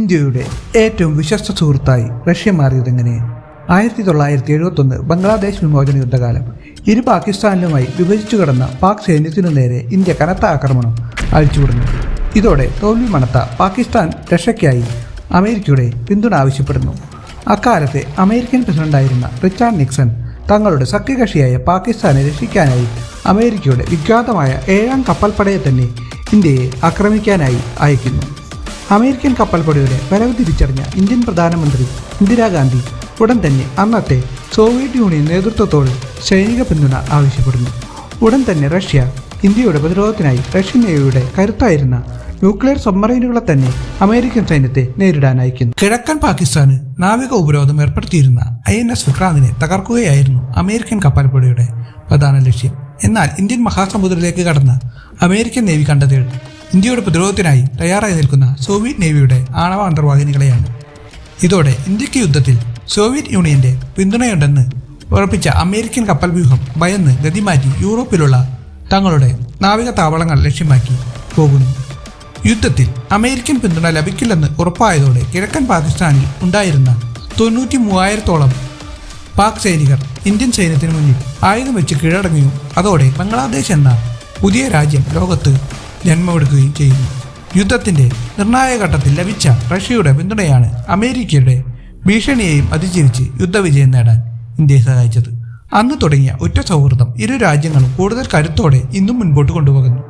ഇന്ത്യയുടെ ഏറ്റവും വിശ്വസ്ത സുഹൃത്തായി റഷ്യ മാറിയതെങ്ങനെ ആയിരത്തി തൊള്ളായിരത്തി എഴുപത്തൊന്ന് ബംഗ്ലാദേശ് വിമോചന യുദ്ധകാലം. ഇരു പാകിസ്ഥാനിലുമായി വിഭജിച്ചു കിടന്ന പാക് സൈന്യത്തിനു നേരെ ഇന്ത്യ കനത്ത ആക്രമണം അഴിച്ചുവിടുന്നു. ഇതോടെ തോൽവി മണത്ത പാകിസ്ഥാൻ രക്ഷയ്ക്കായി അമേരിക്കയുടെ പിന്തുണ ആവശ്യപ്പെടുന്നു. അക്കാലത്തെ അമേരിക്കൻ പ്രസിഡന്റായിരുന്ന റിച്ചാർഡ് നിക്സൺ തങ്ങളുടെ സഖ്യകക്ഷിയായ പാകിസ്ഥാനെ രക്ഷിക്കാനായി അമേരിക്കയുടെ വിഖ്യാതമായ ഏഴാം കപ്പൽപ്പടയെ തന്നെ ഇന്ത്യയെ ആക്രമിക്കാനായി അയക്കുന്നു. അമേരിക്കൻ കപ്പൽപ്പടയുടെ വരവ് തിരിച്ചറിഞ്ഞ ഇന്ത്യൻ പ്രധാനമന്ത്രി ഇന്ദിരാഗാന്ധി ഉടൻ തന്നെ അന്നത്തെ സോവിയറ്റ് യൂണിയൻ നേതൃത്വത്തോട് സൈനിക പിന്തുണ ആവശ്യപ്പെടുന്നു. ഉടൻ തന്നെ റഷ്യ ഇന്ത്യയുടെ പ്രതിരോധത്തിനായി റഷ്യൻ നേവിയുടെ കരുത്തായിരുന്ന ന്യൂക്ലിയർ സബ്മറൈനുകളെ തന്നെ അമേരിക്കൻ സൈന്യത്തെ നേരിടാൻ അയക്കുന്നു. കിഴക്കൻ പാകിസ്ഥാന് നാവിക ഉപരോധം ഏർപ്പെടുത്തിയിരുന്ന ഐ എൻ എസ് വിക്രാന്തിനെ തകർക്കുകയായിരുന്നു അമേരിക്കൻ കപ്പൽപ്പടയുടെ പ്രധാന ലക്ഷ്യം. എന്നാൽ ഇന്ത്യൻ മഹാസമുദ്രത്തിലേക്ക് കടന്ന അമേരിക്കൻ നേവി കണ്ടത് ഇന്ത്യയുടെ പ്രതിരോധത്തിനായി തയ്യാറായി നിൽക്കുന്ന സോവിയറ്റ് നേവിയുടെ ആണവ അന്തർവാഹിനികളെയാണ്. ഇതോടെ ഇന്ത്യയ്ക്ക് യുദ്ധത്തിൽ സോവിയറ്റ് യൂണിയന്റെ പിന്തുണയുണ്ടെന്ന് ഉറപ്പിച്ച അമേരിക്കൻ കപ്പൽ വ്യൂഹം ഭയന്ന് ഗതിമാറ്റി യൂറോപ്പിലുള്ള തങ്ങളുടെ നാവിക താവളങ്ങൾ ലക്ഷ്യമാക്കി പോകുന്നു. യുദ്ധത്തിൽ അമേരിക്കൻ പിന്തുണ ലഭിക്കില്ലെന്ന് ഉറപ്പായതോടെ കിഴക്കൻ പാകിസ്ഥാനിൽ ഉണ്ടായിരുന്ന തൊണ്ണൂറ്റി മൂവായിരത്തോളം പാക് സൈനികർ ഇന്ത്യൻ സൈന്യത്തിന് മുന്നിൽ ആയുധം വെച്ച് കീഴടങ്ങുകയും അതോടെ ബംഗ്ലാദേശ് എന്ന പുതിയ രാജ്യം ലോകത്ത് ജന്മമെടുക്കുകയും ചെയ്യുന്നു. യുദ്ധത്തിന്റെ നിർണായക ഘട്ടത്തിൽ ലഭിച്ച റഷ്യയുടെ പിന്തുണയാണ് അമേരിക്കയുടെ ഭീഷണിയെയും അതിജീവിച്ച് യുദ്ധവിജയം നേടാൻ ഇന്ത്യയെ സഹായിച്ചത്. അന്ന് തുടങ്ങിയ ഉറ്റ സൗഹൃദം ഇരു രാജ്യങ്ങളും കൂടുതൽ കരുത്തോടെ ഇന്നും മുൻപോട്ട് കൊണ്ടുപോകുന്നു.